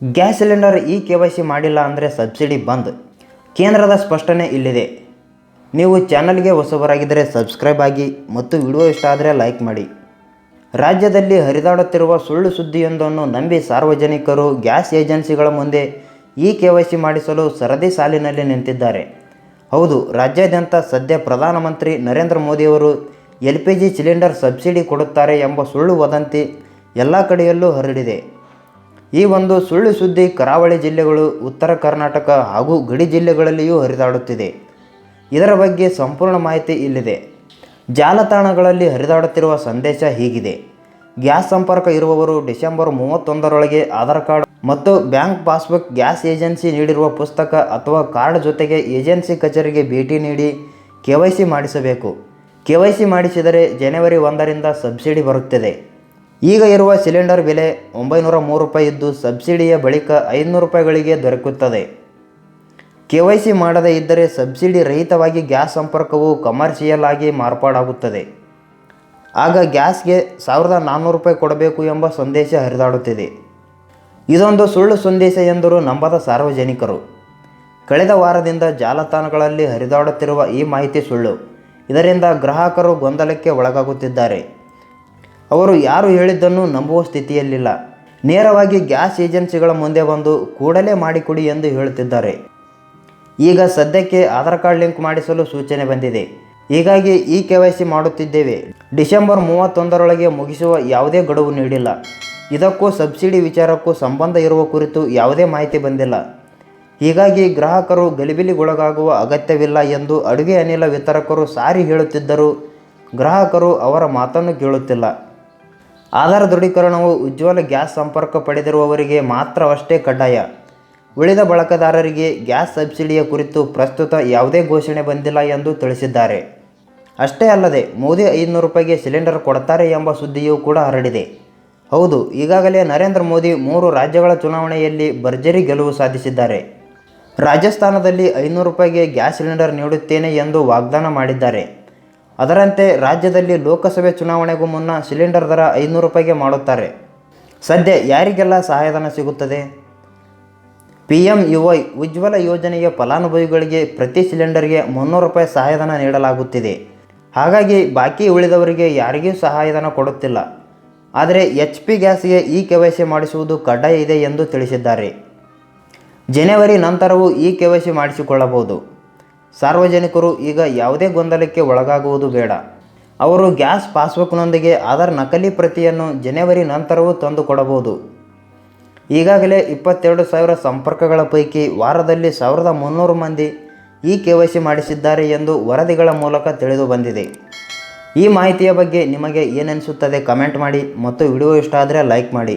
Gas cylinder E K Y C ಮಾಡಿಲ್ಲ ಅಂದರೆ subsidy ಬಂದ್. ಕೇಂದ್ರದ ಸ್ಪಷ್ಟನೆ ಇಲ್ಲಿದೆ. ನೀವು ಚಾನಲ್ಗೆ ಹೊಸಬರಾಗಿದ್ದರೆ ಸಬ್ಸ್ಕ್ರೈಬ್ ಆಗಿ ಮತ್ತು ವಿಡಿಯೋ ಇಷ್ಟ ಆದರೆ ಲೈಕ್ ಮಾಡಿ. ರಾಜ್ಯದಲ್ಲಿ ಹರಿದಾಡುತ್ತಿರುವ ಸುಳ್ಳು ಸುದ್ದಿಯೊಂದನ್ನು ನಂಬಿ ಸಾರ್ವಜನಿಕರು ಗ್ಯಾಸ್ ಏಜೆನ್ಸಿಗಳ ಮುಂದೆ ಇ ಕೆ ವೈ ಸಿ ಮಾಡಿಸಲು ಸರದಿ ಸಾಲಿನಲ್ಲಿ ನಿಂತಿದ್ದಾರೆ. ಹೌದು, ರಾಜ್ಯಾದ್ಯಂತ ಸದ್ಯ ಪ್ರಧಾನಮಂತ್ರಿ ನರೇಂದ್ರ ಮೋದಿಯವರು L P G cylinder subsidy ಕೊಡುತ್ತಾರೆ ಎಂಬ ಸುಳ್ಳು ವದಂತಿ ಎಲ್ಲ ಕಡೆಯಲ್ಲೂ ಹರಡಿದೆ. ಈ ಒಂದು ಸುಳ್ಳು ಸುದ್ದಿ ಕರಾವಳಿ ಜಿಲ್ಲೆಗಳು, ಉತ್ತರ ಕರ್ನಾಟಕ ಹಾಗೂ ಗಡಿ ಜಿಲ್ಲೆಗಳಲ್ಲಿಯೂ ಹರಿದಾಡುತ್ತಿದೆ. ಇದರ ಬಗ್ಗೆ ಸಂಪೂರ್ಣ ಮಾಹಿತಿ ಇಲ್ಲಿದೆ. ಜಾಲತಾಣಗಳಲ್ಲಿ ಹರಿದಾಡುತ್ತಿರುವ ಸಂದೇಶ ಹೀಗಿದೆ. ಗ್ಯಾಸ್ ಸಂಪರ್ಕ ಇರುವವರು ಡಿಸೆಂಬರ್ ಮೂವತ್ತೊಂದರೊಳಗೆ ಆಧಾರ್ ಕಾರ್ಡ್ ಮತ್ತು ಬ್ಯಾಂಕ್ ಪಾಸ್ಬುಕ್ ಗ್ಯಾಸ್ ಏಜೆನ್ಸಿ ನೀಡಿರುವ ಪುಸ್ತಕ ಅಥವಾ ಕಾರ್ಡ್ ಜೊತೆಗೆ ಏಜೆನ್ಸಿ ಕಚೇರಿಗೆ ಭೇಟಿ ನೀಡಿ ಕೆ ವೈ ಸಿ ಮಾಡಿಸಬೇಕು. ಕೆ ವೈ ಸಿ ಮಾಡಿಸಿದರೆ ಜನವರಿ ಒಂದರಿಂದ ಸಬ್ಸಿಡಿ ಬರುತ್ತದೆ. ಈಗ ಇರುವ ಸಿಲಿಂಡರ್ ಬೆಲೆ ಒಂಬೈನೂರ ಮೂರು ರೂಪಾಯಿ ಇದ್ದು ಸಬ್ಸಿಡಿಯ ಬಳಿಕ ಐದುನೂರು ರೂಪಾಯಿಗಳಿಗೆ ದೊರಕುತ್ತದೆ. ಕೆ ವೈ ಸಿ ಮಾಡದೇ ಇದ್ದರೆ ಸಬ್ಸಿಡಿ ರಹಿತವಾಗಿ ಗ್ಯಾಸ್ ಸಂಪರ್ಕವು ಕಮರ್ಷಿಯಲ್ ಆಗಿ ಮಾರ್ಪಾಡಾಗುತ್ತದೆ. ಆಗ ಗ್ಯಾಸ್ಗೆ ಸಾವಿರದ ನಾನ್ನೂರು ರೂಪಾಯಿ ಕೊಡಬೇಕು ಎಂಬ ಸಂದೇಶ ಹರಿದಾಡುತ್ತಿದೆ. ಇದೊಂದು ಸುಳ್ಳು ಸಂದೇಶ ಎಂದರು ನಂಬದ ಸಾರ್ವಜನಿಕರು. ಕಳೆದ ವಾರದಿಂದ ಜಾಲತಾಣಗಳಲ್ಲಿ ಹರಿದಾಡುತ್ತಿರುವ ಈ ಮಾಹಿತಿ ಸುಳ್ಳು. ಇದರಿಂದ ಗ್ರಾಹಕರು ಗೊಂದಲಕ್ಕೆ ಒಳಗಾಗುತ್ತಿದ್ದಾರೆ. ಅವರು ಯಾರು ಹೇಳಿದ್ದನ್ನು ನಂಬುವ ಸ್ಥಿತಿಯಲ್ಲಿಲ್ಲ. ನೇರವಾಗಿ ಗ್ಯಾಸ್ ಏಜೆನ್ಸಿಗಳ ಮುಂದೆ ಬಂದು ಕೂಡಲೇ ಮಾಡಿಕೊಡಿ ಎಂದು ಹೇಳುತ್ತಿದ್ದಾರೆ. ಈಗ ಸದ್ಯಕ್ಕೆ ಆಧಾರ್ ಕಾರ್ಡ್ ಲಿಂಕ್ ಮಾಡಿಸಲು ಸೂಚನೆ ಬಂದಿದೆ. ಹೀಗಾಗಿ ಈ ಕೆ ವೈ ಸಿ ಮಾಡುತ್ತಿದ್ದೇವೆ. ಡಿಸೆಂಬರ್ ಮೂವತ್ತೊಂದರೊಳಗೆ ಮುಗಿಸುವ ಯಾವುದೇ ಗಡುವು ನೀಡಿಲ್ಲ. ಇದಕ್ಕೂ ಸಬ್ಸಿಡಿ ವಿಚಾರಕ್ಕೂ ಸಂಬಂಧ ಇರುವ ಕುರಿತು ಯಾವುದೇ ಮಾಹಿತಿ ಬಂದಿಲ್ಲ. ಹೀಗಾಗಿ ಗ್ರಾಹಕರು ಗಲಿಬಿಲಿಗೊಳಗಾಗುವ ಅಗತ್ಯವಿಲ್ಲ ಎಂದು ಅಡುಗೆ ಅನಿಲ ವಿತರಕರು ಸಾರಿ ಹೇಳುತ್ತಿದ್ದರೂ ಗ್ರಾಹಕರು ಅವರ ಮಾತನ್ನು ಕೇಳುತ್ತಿಲ್ಲ. ಆಧಾರ್ ದೃಢೀಕರಣವು ಉಜ್ವಲ ಗ್ಯಾಸ್ ಸಂಪರ್ಕ ಪಡೆದಿರುವವರಿಗೆ ಮಾತ್ರವಷ್ಟೇ ಕಡ್ಡಾಯ. ಉಳಿದ ಬಳಕೆದಾರರಿಗೆ ಗ್ಯಾಸ್ ಸಬ್ಸಿಡಿಯ ಕುರಿತು ಪ್ರಸ್ತುತ ಯಾವುದೇ ಘೋಷಣೆ ಬಂದಿಲ್ಲ ಎಂದು ತಿಳಿಸಿದ್ದಾರೆ. ಅಷ್ಟೇ ಅಲ್ಲದೆ, ಮೋದಿ ಐದುನೂರು ರೂಪಾಯಿಗೆ ಸಿಲಿಂಡರ್ ಕೊಡ್ತಾರೆ ಎಂಬ ಸುದ್ದಿಯೂ ಕೂಡ ಹರಡಿದೆ. ಹೌದು, ಈಗಾಗಲೇ ನರೇಂದ್ರ ಮೋದಿ ಮೂರು ರಾಜ್ಯಗಳ ಚುನಾವಣೆಯಲ್ಲಿ ಭರ್ಜರಿ ಗೆಲುವು ಸಾಧಿಸಿದ್ದಾರೆ. ರಾಜಸ್ಥಾನದಲ್ಲಿ ಐನೂರು ರೂಪಾಯಿಗೆ ಗ್ಯಾಸ್ ಸಿಲಿಂಡರ್ ನೀಡುತ್ತೇನೆ ಎಂದು ವಾಗ್ದಾನ ಮಾಡಿದ್ದಾರೆ. ಅದರಂತೆ ರಾಜ್ಯದಲ್ಲಿ ಲೋಕಸಭೆ ಚುನಾವಣೆಗೂ ಮುನ್ನ ಸಿಲಿಂಡರ್ ದರ ಐನೂರು ರೂಪಾಯಿಗೆ ಮಾಡುತ್ತಾರೆ. ಸದ್ಯ ಯಾರಿಗೆಲ್ಲ ಸಹಾಯಧನ ಸಿಗುತ್ತದೆ? P M U Y Ujjwala ಯೋಜನೆಯ ಫಲಾನುಭವಿಗಳಿಗೆ ಪ್ರತಿ ಸಿಲಿಂಡರ್ಗೆ ಮುನ್ನೂರು ರೂಪಾಯಿ ಸಹಾಯಧನ ನೀಡಲಾಗುತ್ತಿದೆ. ಹಾಗಾಗಿ ಬಾಕಿ ಉಳಿದವರಿಗೆ ಯಾರಿಗೂ ಸಹಾಯಧನ ಕೊಡುತ್ತಿಲ್ಲ. ಆದರೆ ಎಚ್ ಪಿ ಗ್ಯಾಸ್ಗೆ ಇ ಕೆ ವೈ ಸಿ ಮಾಡಿಸುವುದು ಕಡ್ಡಾಯ ಇದೆ ಎಂದು ತಿಳಿಸಿದ್ದಾರೆ. ಜನವರಿ ನಂತರವೂ ಇ ಕೆ ವೈ ಸಿ ಮಾಡಿಸಿಕೊಳ್ಳಬಹುದು. ಸಾರ್ವಜನಿಕರು ಈಗ ಯಾವುದೇ ಗೊಂದಲಕ್ಕೆ ಒಳಗಾಗುವುದು ಬೇಡ. ಅವರು ಗ್ಯಾಸ್ ಪಾಸ್ಬುಕ್ನೊಂದಿಗೆ ಆಧಾರ್ ನಕಲಿ ಪ್ರತಿಯನ್ನು ಜನವರಿ ನಂತರವೂ ತಂದು ಕೊಡಬಹುದು. ಈಗಾಗಲೇ ಇಪ್ಪತ್ತೆರಡು ಸಾವಿರ ಸಂಪರ್ಕಗಳ ಪೈಕಿ ವಾರದಲ್ಲಿ ಸಾವಿರದ ಮುನ್ನೂರು ಮಂದಿ ಈ ಕೆ ವೈ ಸಿ ಮಾಡಿಸಿದ್ದಾರೆ ಎಂದು ವರದಿಗಳ ಮೂಲಕ ತಿಳಿದು ಬಂದಿದೆ. ಈ ಮಾಹಿತಿಯ ಬಗ್ಗೆ ನಿಮಗೆ ಏನನಿಸುತ್ತದೆ ಕಮೆಂಟ್ ಮಾಡಿ ಮತ್ತು ವಿಡಿಯೋ ಇಷ್ಟ ಆದರೆ ಲೈಕ್ ಮಾಡಿ.